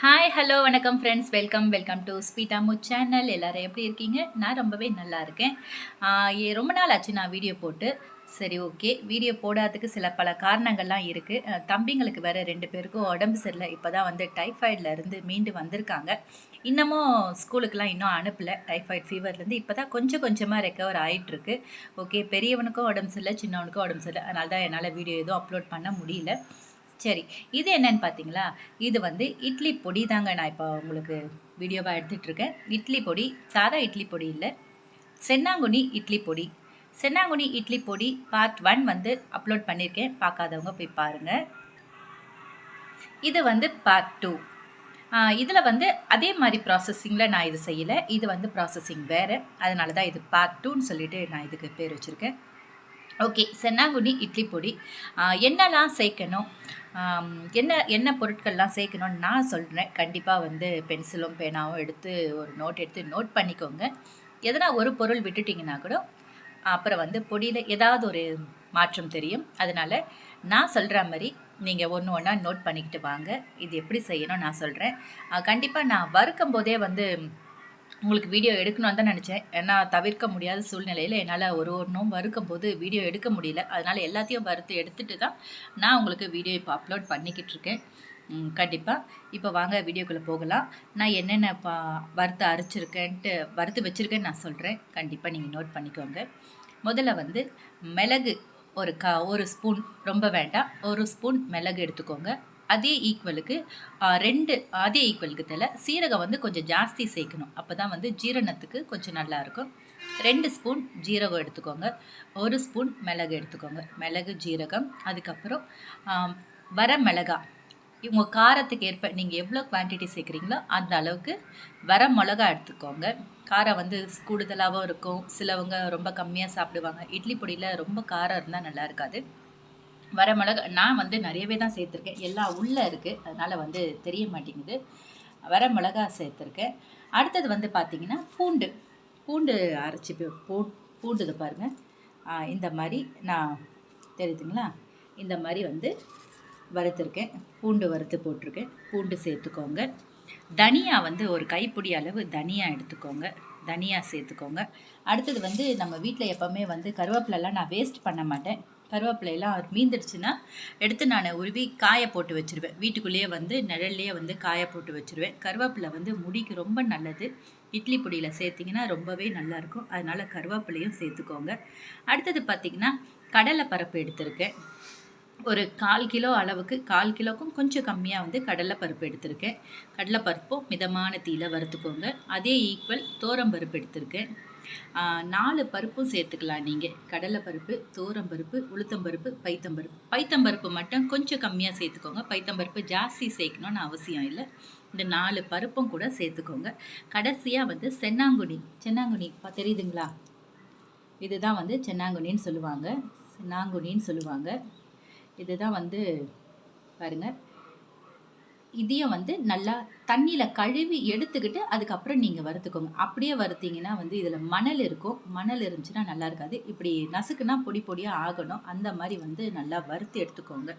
Hi hello வணக்கம் friends welcome welcome to ஸ்பீட்டாமு channel எல்லோரும் எப்படி இருக்கீங்க? நான் ரொம்பவே நல்லா இருக்கேன். ரொம்ப நாள் ஆச்சு நான் வீடியோ போட்டு. சரி ஓகே வீடியோ போடாததுக்கு சில பல காரணங்கள்லாம் இருக்குது தம்பிங்களுக்கு வேறு ரெண்டு பேருக்கும் உடம்பு சரியில்லை. இப்போ தான் வந்து டைஃபாய்டில் இருந்து மீண்டு வந்திருக்காங்க. இன்னமும் ஸ்கூலுக்கெலாம் இன்னும் அனுப்பலை. டைஃபாய்டு ஃபீவர்லேருந்து இப்போ தான் கொஞ்சம் கொஞ்சமாக ரெக்கவர் ஆகிட்டுருக்கு ஓகே பெரியவனுக்கும் உடம்பு சரியில்லை சின்னவனுக்கும் உடம்பு சரியில்லை. அதனால தான் என்னால் வீடியோ எதுவும் அப்லோட் பண்ண முடியல. சரி இது என்னன்னு பார்த்தீங்களா இது வந்து இட்லி பொடி தாங்க நான் இப்போ உங்களுக்கு வீடியோவாக எடுத்துகிட்டு இருக்கேன் இட்லி பொடி சாதா இட்லி பொடி இல்லை. சென்னாங்குனி இட்லி பொடி. சென்னாங்குனி இட்லி பொடி பார்ட் ஒன் வந்து அப்லோட் பண்ணியிருக்கேன் பார்க்காதவங்க போய் பாருங்கள் இது வந்து பார்ட் டூ இதில் வந்து அதே மாதிரி ப்ராசஸிங்கில் நான் இது செய்யலை. இது வந்து ப்ராசஸிங் வேறு. அதனால தான் இது பார்ட் டூன்னு சொல்லிவிட்டு நான் இதுக்கு பேர் வச்சுருக்கேன். ஓகே சென்னாங்குனி இட்லி பொடி. என்னெல்லாம் சேர்க்கணும்? என்ன என்ன பொருட்கள்லாம் சேர்க்கணும்னு நான் சொல்கிறேன் கண்டிப்பாக வந்து பென்சிலும் பேனாவும் எடுத்து ஒரு நோட் எடுத்து நோட் பண்ணிக்கோங்க. எதனா ஒரு பொருள் விட்டுட்டிங்கன்னா கூட அப்புறம் வந்து பொடியில் ஏதாவது ஒரு மாற்றம் தெரியும். அதனால் நான் சொல்கிற மாதிரி நீங்கள் ஒன்று ஒன்றா நோட் பண்ணிக்கிட்டு வாங்க. இது எப்படி செய்யணும் நான் சொல்கிறேன் கண்டிப்பாக நான் வறுக்கும் போதே வந்து உங்களுக்கு வீடியோ எடுக்கணும்னு தான் நினச்சேன். ஏன்னா தவிர்க்க முடியாத சூழ்நிலையில் என்னால் ஒரு ஒன்றும் வறுக்கும் போது வீடியோ எடுக்க முடியல. அதனால் எல்லாத்தையும் வறுத்து எடுத்துட்டு தான் நான் உங்களுக்கு வீடியோ இப்போ அப்லோட் பண்ணிக்கிட்டு இருக்கேன். கண்டிப்பாக இப்போ வாங்க வீடியோக்குள்ளே போகலாம். நான் என்னென்ன பா வறுத்து அரைச்சிருக்கேன்ட்டு வறுத்து வச்சுருக்கேன்னு நான் சொல்கிறேன் கண்டிப்பாக நீங்கள் நோட் பண்ணிக்கோங்க. முதல்ல வந்து மிளகு ஒரு க ஒரு ஸ்பூன் ரொம்ப வேண்டாம். ஒரு ஸ்பூன் மிளகு எடுத்துக்கோங்க. அதே ஈக்குவலுக்கு ரெண்டு அதே ஈக்குவலுக்கு தலை சீரகம் வந்து கொஞ்சம் ஜாஸ்தி சேர்க்கணும். அப்போ தான் வந்து ஜீரணத்துக்கு கொஞ்சம் நல்லா இருக்கும். ரெண்டு ஸ்பூன் ஜீரகம் எடுத்துக்கோங்க. ஒரு ஸ்பூன் மிளகு எடுத்துக்கோங்க. மிளகு ஜீரகம் அதுக்கப்புறம் வர மிளகா. உங்கள் காரத்துக்கு ஏற்ப நீங்கள் எவ்வளோ குவான்டிட்டி சேர்க்குறீங்களோ அந்த அளவுக்கு வர மிளகா எடுத்துக்கோங்க. காரம் வந்து கூடுதலாகவும் இருக்கும். சிலவங்க ரொம்ப கம்மியாக சாப்பிடுவாங்க. இட்லி பொடியில் ரொம்ப காரம் இருந்தால் நல்லா இருக்காது. வரமிளகு நான் வந்து நிறையவே தான் சேர்த்துருக்கேன். எல்லாம் உள்ளே இருக்குது அதனால் வந்து தெரிய மாட்டேங்குது. வரமிளகா சேர்த்துருக்கேன். அடுத்தது வந்து பார்த்திங்கன்னா பூண்டு. பூண்டு அரைச்சி பூ பூண்டு இதை பாருங்கள் இந்த மாதிரி நான் தெரியுதுங்களா? இந்த மாதிரி வந்து வறுத்துருக்கேன். பூண்டு வறுத்து போட்டிருக்கேன். பூண்டு சேர்த்துக்கோங்க. தனியா வந்து ஒரு கைப்பிடி அளவு தனியா எடுத்துக்கோங்க. தனியா சேர்த்துக்கோங்க. அடுத்தது வந்து நம்ம வீட்டில் எப்போவுமே வந்து கருவேப்பிலெல்லாம் நான் வேஸ்ட் பண்ண மாட்டேன். கருவேப்பிலையெல்லாம் மீந்துடுச்சுன்னா எடுத்து நான் உருவி காய போட்டு வச்சுருவேன். வீட்டுக்குள்ளேயே வந்து நிழல்லையே வந்து காய போட்டு வச்சுருவேன். கருவேப்பிலை வந்து முடிக்கு ரொம்ப நல்லது. இட்லி பொடியில் சேர்த்திங்கன்னா ரொம்பவே நல்லாயிருக்கும். அதனால் கருவேப்பிலையும் சேர்த்துக்கோங்க. அடுத்தது பார்த்திங்கன்னா கடலைப்பருப்பு எடுத்திருக்கேன். ஒரு கால் கிலோ அளவுக்கு கால் கிலோக்கும் கொஞ்சம் கம்மியாக வந்து கடலைப்பருப்பு எடுத்திருக்கேன். கடலைப்பருப்பும் மிதமான தீயில வறுத்துக்கோங்க. அதே ஈக்குவல் பருப்பு எடுத்திருக்கேன். நாலு பருப்பும் சேர்த்துக்கலாம் நீங்கள் கடலை பருப்பு தோரம்பருப்பு உளுத்தம்பருப்பு பைத்தம்பருப்பு. பைத்தம்பருப்பு மட்டும் கொஞ்சம் கம்மியாக சேர்த்துக்கோங்க. பைத்தம்பருப்பு ஜாஸ்தி சேர்க்கணும்னு அவசியம் இல்லை. இந்த நாலு பருப்பும் கூட சேர்த்துக்கோங்க. கடைசியாக வந்து சென்னாங்குனி சென்னாங்குனி இப்போ தெரியுதுங்களா? இதுதான் வந்து சென்னாங்குனின்னு சொல்லுவாங்க. சென்னாங்குனின்னு சொல்லுவாங்க. இதுதான் வந்து பாருங்கள் இதையும் வந்து நல்லா தண்ணியில் கழுவி எடுத்துக்கிட்டு அதுக்கப்புறம் நீங்கள் வறுத்துக்கோங்க. அப்படியே வறுத்தீங்கன்னா வந்து இதில் மணல் இருக்கும். மணல் இருந்துச்சுன்னா நல்லா இருக்காது. இப்படி நசுக்குனா பொடி பொடியாக ஆகணும். அந்த மாதிரி வந்து நல்லா வறுத்து எடுத்துக்கோங்க.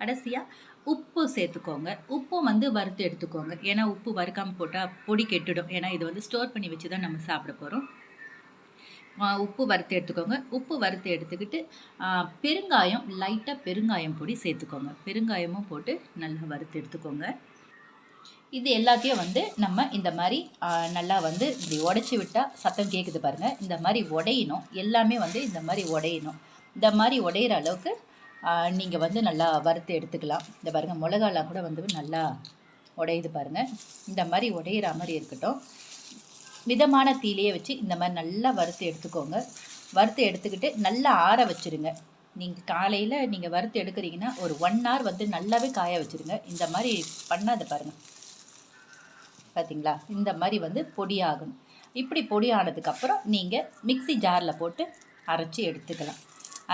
கடைசியாக உப்பு சேர்த்துக்கோங்க. உப்பும் வந்து வறுத்து எடுத்துக்கோங்க. ஏன்னா உப்பு வறுக்காமல் போட்டால் பொடி கெட்டுடும். ஏன்னா இது வந்து ஸ்டோர் பண்ணி வச்சு தான் நம்ம சாப்பிட போகிறோம் உப்பு வறுத்து எடுத்துக்கோங்க. உப்பு வறுத்து எடுத்துக்கிட்டு பெருங்காயம் லைட்டாக பெருங்காயம் பொடி சேர்த்துக்கோங்க. பெருங்காயமும் போட்டு நல்லா வறுத்து எடுத்துக்கோங்க. இது எல்லாத்தையும் வந்து நம்ம இந்த மாதிரி நல்லா வந்து இப்படி உடச்சி விட்டால் சத்தம் கேட்குது பாருங்கள் இந்த மாதிரி உடையணும். எல்லாமே வந்து இந்த மாதிரி உடையணும். இந்த மாதிரி உடையிற அளவுக்கு நீங்கள் வந்து நல்லா வறுத்து எடுத்துக்கலாம். இந்த பாருங்கள் மிளகாலாம் கூட வந்து நல்லா உடையுது பாருங்கள் இந்த மாதிரி உடையிற மாதிரி இருக்கட்டும். மிதமான தீலையே வச்சு இந்த மாதிரி நல்லா வறுத்து எடுத்துக்கோங்க. வறுத்து எடுத்துக்கிட்டு நல்லா ஆற வச்சுருங்க. நீங்கள் காலையில் நீங்கள் வறுத்து எடுக்கிறீங்கன்னா ஒரு ஒன் ஹவர் வந்து நல்லாவே காய வச்சுருங்க. இந்த மாதிரி பண்ணாத பாருங்கள் பார்த்தீங்களா இந்த மாதிரி வந்து பொடியாகும் இப்படி பொடி ஆனதுக்கப்புறம் நீங்கள் மிக்ஸி ஜாரில் போட்டு அரைச்சி எடுத்துக்கலாம்.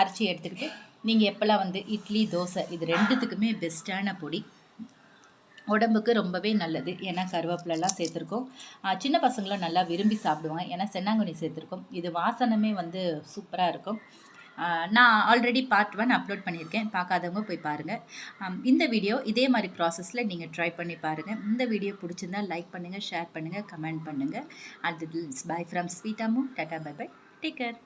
அரைச்சி எடுத்துக்கிட்டு நீங்கள் எப்போல்லாம் வந்து இட்லி தோசை இது ரெண்டுத்துக்குமே பெஸ்ட்டான பொடி. உடம்புக்கு ரொம்பவே நல்லது. ஏன்னா கருவேப்பிலெல்லாம் சேர்த்துருக்கோம். சின்ன பசங்களும் நல்லா விரும்பி சாப்பிடுவாங்க. ஏன்னா சென்னாங்குனி சேர்த்துருக்கோம். இது வாசனமே வந்து சூப்பராக இருக்கும். நான் ஆல்ரெடி பார்ட் ஒன் அப்லோட் பண்ணியிருக்கேன். பார்க்காதவங்க போய் பாருங்கள் இந்த வீடியோ இதே மாதிரி ப்ராசஸில் நீங்கள் ட்ரை பண்ணி பாருங்கள் இந்த வீடியோ பிடிச்சிருந்தா லைக் பண்ணுங்கள் ஷேர் பண்ணுங்கள் கமெண்ட் பண்ணுங்கள் அது bye from ஸ்வீட்டாமு tata bye bye take care